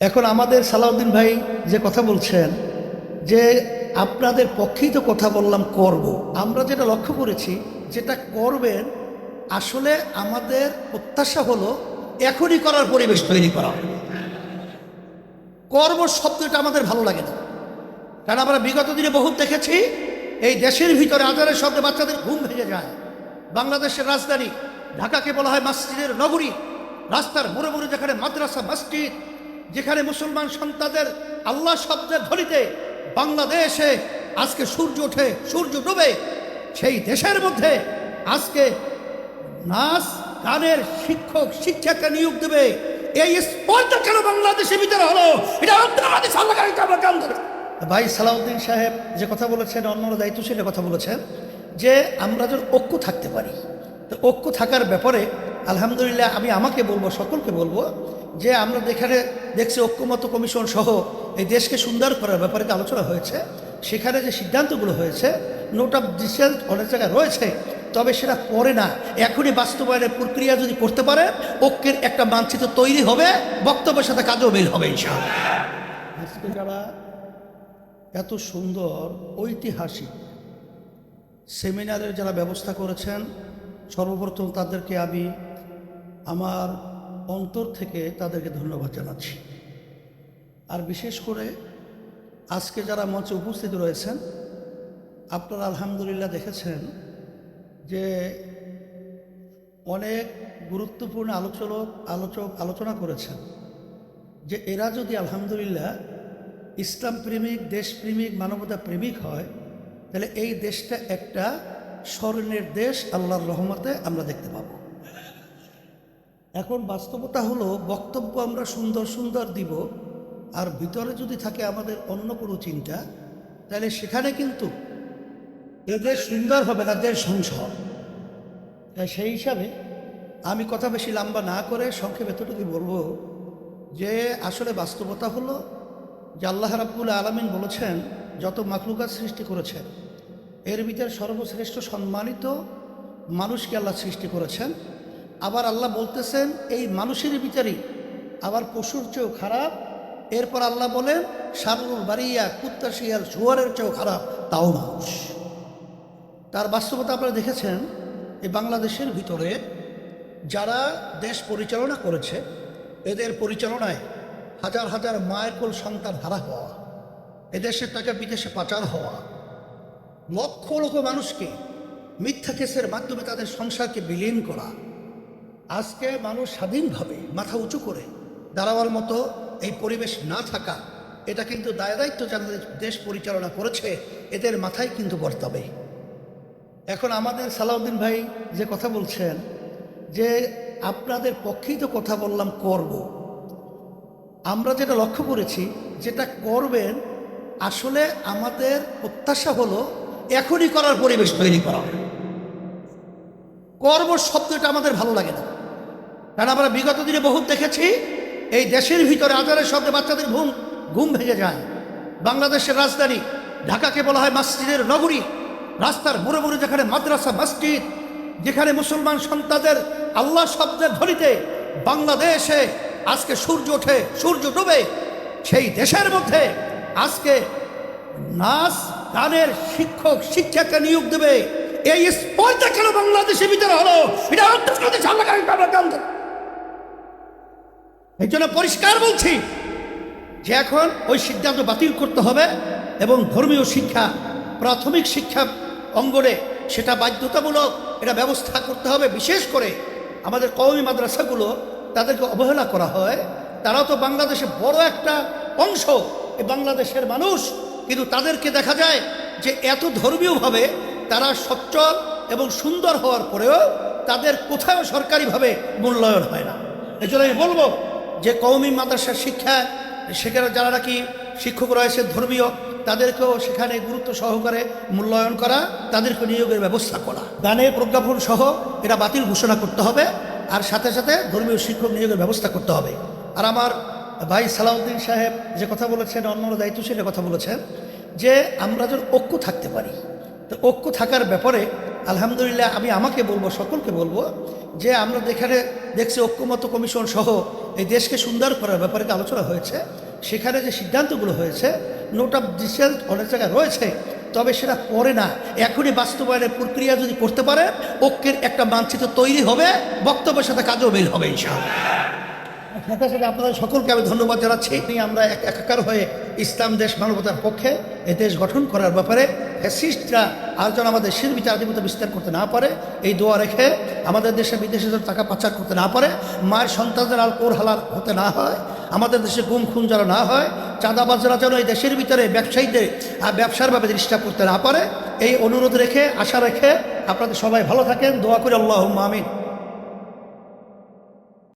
এখন আমাদের সালাউদ্দিন ভাই যে কথা বলছেন, যে আপনাদের পক্ষেই তো কথা বললাম করব। আমরা যেটা লক্ষ্য করেছি, যেটা করবেন, আসলে আমাদের প্রত্যাশা হলো এখনই করার পরিবেশ তৈরি করা। কর্ম শব্দটা আমাদের ভালো লাগে না। কারণ আমরা বিগত দিনে বহুত দেখেছি, এই দেশের ভিতরে আজারের শব্দে বাচ্চাদের ঘুম ভেঙে যায়। বাংলাদেশের রাজধানী, ঢাকাকে বলা হয় মসজিদের নগরী। রাস্তার মোড়ে মোড়ে যেখানে মাদ্রাসা, মসজিদ যেখানে মুসলমান সন্তানদের আল্লাহ শব্দের ধরিতে বাংলাদেশে আজকে সূর্য ওঠে, সূর্য ডুবে, সেই দেশের মধ্যে আজকে নাচ গানের শিক্ষক, শিক্ষাকে নিয়োগ দেবে। এই স্পর্ধা কেন বাংলাদেশের ভিতরে হলো? ভাই সালাউদ্দিন সাহেব যে কথা বলেছেন, অন্যরা দায়িত্বশীলের কথা বলেছেন, যে আমরা যেন ঐক্য থাকতে পারি। তো ঐক্য থাকার ব্যাপারে আলহামদুলিল্লাহ, আমি আমাকে বলব, সকলকে বলব যে আমরা যেখানে দেখছি ঐক্যমত কমিশন সহ এই দেশকে সুন্দর করার ব্যাপারে যে আলোচনা হয়েছে, সেখানে যে সিদ্ধান্তগুলো হয়েছে নোট অফ ডিসেন্ট অনেক জায়গায় রয়েছে, তবে সেটা পরে না। এখনই বাস্তবায়নের প্রক্রিয়া যদি করতে পারে, ঐক্যের একটা মানচিত্র তৈরি হবে, বক্তব্যের সাথে কাজও মিল হবে যারা এত সুন্দর, ঐতিহাসিক সেমিনারের যারা ব্যবস্থা করেছেন, সর্বপ্রথম তাদেরকে আমি আমার অন্তর থেকে তাদেরকে ধন্যবাদ জানাচ্ছি। আর বিশেষ করে আজকে যারা মঞ্চে উপস্থিত রয়েছেন, আপনারা আলহামদুলিল্লাহ দেখেছেন যে অনেক গুরুত্বপূর্ণ আলোচক আলোচক আলোচনা করেছেন যে এরা যদি আলহামদুলিল্লাহ ইসলাম প্রেমিক দেশপ্রেমিক মানবতা প্রেমিক হয়, তাহলে এই দেশটা একটা স্মরণের দেশ, আল্লাহর রহমতে আমরা দেখতে পাবো। এখন বাস্তবতা হলো, বক্তব্য আমরা সুন্দর সুন্দর দিব, আর ভিতরে যদি থাকে আমাদের অন্য কোনো চিন্তা, তাহলে সেখানে কিন্তু এদের সুন্দর হবে না, দেশ তাই সেই হিসাবে আমি কথা বেশি লম্বা না করে সংক্ষেপে এতটুকু বলব যে, আসলে বাস্তবতা হলো যে আল্লাহ রাব্বুল আলমিন বলেছেন, যত মাকলুকাত সৃষ্টি করেছেন, এর ভিতরে সর্বশ্রেষ্ঠ সম্মানিত মানুষকে আল্লাহ সৃষ্টি করেছেন। আবার আল্লাহ বলতেছেন, এই মানুষের ভিতরেই আবার পশুর চেয়েও খারাপ। এরপর আল্লাহ বলেন সারুল বাড়িয়া কুত্তা শিয়াল জোয়ারের চেয়েও খারাপ, তাও মানুষ। তার বাস্তবতা আপনারা দেখেছেন, এই বাংলাদেশের ভিতরে যারা দেশ পরিচালনা করেছে, এদের পরিচালনায় হাজার হাজার মায়ের কোল সন্তান হারা হওয়া এদেশের টাকা বিদেশে পাচার হওয়া, লক্ষ লক্ষ মানুষকে মিথ্যা কেসের মাধ্যমে তাদের সংসারকে বিলীন করা আজকে মানুষ স্বাধীনভাবে মাথা উঁচু করে দাঁড়াবার মতো এই পরিবেশ না থাকা, এটা কিন্তু দায় দায়িত্ব যারা দেশ পরিচালনা করেছে, এদের মাথায় কিন্তু বর্তাবে এখন আমাদের সালাউদ্দিন ভাই যে কথা বলছেন, যে আপনাদের পক্ষেই তো কথা বললাম করব। আমরা যেটা লক্ষ্য করেছি, যেটা করবেন, আসলে আমাদের প্রত্যাশা হলো এখনই করার পরিবেশ তৈরি করা। কর্ম শব্দটা আমাদের ভালো লাগে না। কারণ আমরা বিগত দিনে বহুত দেখেছি, এই দেশের ভিতরে আজারের শব্দে বাচ্চাদের ঘুম ঘুম ভেঙে যায়। বাংলাদেশের রাজধানী, ঢাকাকে বলা হয় মসজিদের নগরী। রাস্তার মোড়ে মোড়ে যেখানে মাদ্রাসা, মসজিদ, যেখানে মুসলমান সন্তানদের আল্লাহ শব্দের ধ্বনিতে বাংলাদেশে আজকে সূর্য ওঠে, সূর্য ডুবে, সেই দেশের মধ্যে আজকে নাচ গানের শিক্ষক, শিক্ষাকে নিয়োগ দেবে। এই স্পর্ধা কেন বাংলাদেশের ভিতরে হলো? এটা অন্তর্বাদী সরকারকে আমরা কাম করে। এই জন্য পরিষ্কার বলছি যে এখন ওই সিদ্ধান্ত বাতিল করতে হবে এবং ধর্মীয় শিক্ষা, প্রাথমিক শিক্ষা অঙ্গনে সেটা বাধ্যতামূলক এটা ব্যবস্থা করতে হবে। বিশেষ করে আমাদের কওমি মাদ্রাসাগুলো তাদেরকে অবহেলা করা হয়। তারা তো বাংলাদেশে বড় একটা অংশ। এই বাংলাদেশের মানুষ কিন্তু তাদেরকে দেখা যায় যে এত ধর্মীয়ভাবে তারা সচ্ছল এবং সুন্দর হওয়ার পরেও তাদের কোথাও সরকারিভাবে মূল্যায়ন হয় না। এই জন্য আমি বলব যে কৌমি মাদ্রাসার শিক্ষা, সেখানে যারা নাকি শিক্ষক রয়েছে ধর্মীয়, তাদেরকেও সেখানে গুরুত্ব সহকারে মূল্যায়ন করা, তাদেরকে নিয়োগের ব্যবস্থা করা। গানের প্রজ্ঞাপন সহ এটা বাতিল ঘোষণা করতে হবে, আর সাথে সাথে ধর্মীয় শিক্ষক নিয়োগের ব্যবস্থা করতে হবে। আর আমার ভাই সালাউদ্দিন সাহেব যে কথা বলেছেন, অন্যরা দায়িত্বশীলের কথা বলেছেন, যে আমরা যেন ঐক্য থাকতে পারি। তো ঐক্য থাকার ব্যাপারে, আলহামদুলিল্লাহ আমি আমাকে বলব, সকলকে বলব, যে আমরা যেখানে দেখছি ঐক্যমত কমিশন সহ এই দেশকে সুন্দর করার ব্যাপারে আলোচনা হয়েছে, সেখানে যে সিদ্ধান্তগুলো হয়েছে নোট অফ ডিসেল অনেক জায়গায় রয়েছে, তবে সেটা পরে না। এখনই বাস্তবায়নের প্রক্রিয়া যদি করতে পারে, ঐক্যের একটা মানচিত্র তৈরি হবে, বক্তব্যের সাথে কাজও মিল হবে, ইনশাআল্লাহ। সাথে আপনাদের সকলকে আমি ধন্যবাদ জানাচ্ছি। আমরা এক একাকার হয়ে ইসলাম দেশ মানবতার পক্ষে এ দেশ গঠন করার ব্যাপারে ফ্যাসিস্টরা আর যেন আমাদের বিচার আধিপত্য বিস্তার করতে না পারে, এই দোয়া রেখে আমাদের দেশে বিদেশে যেন টাকা পাচার করতে না পারে, মায়ের সন্তানদের আল কোর হালার হতে না হয়, আমাদের দেশে গুম খুন যেন না হয়, চাঁদাবাজরা যেন এই দেশের ভিতরে ব্যবসায়ীদের ব্যবসার ভাবে ডিস্টার্ব করতে না পারে, এই অনুরোধ রেখে, আশা রেখে আপনাদের সবাই ভালো থাকেন, দোয়া করে আল্লাহ আমিন।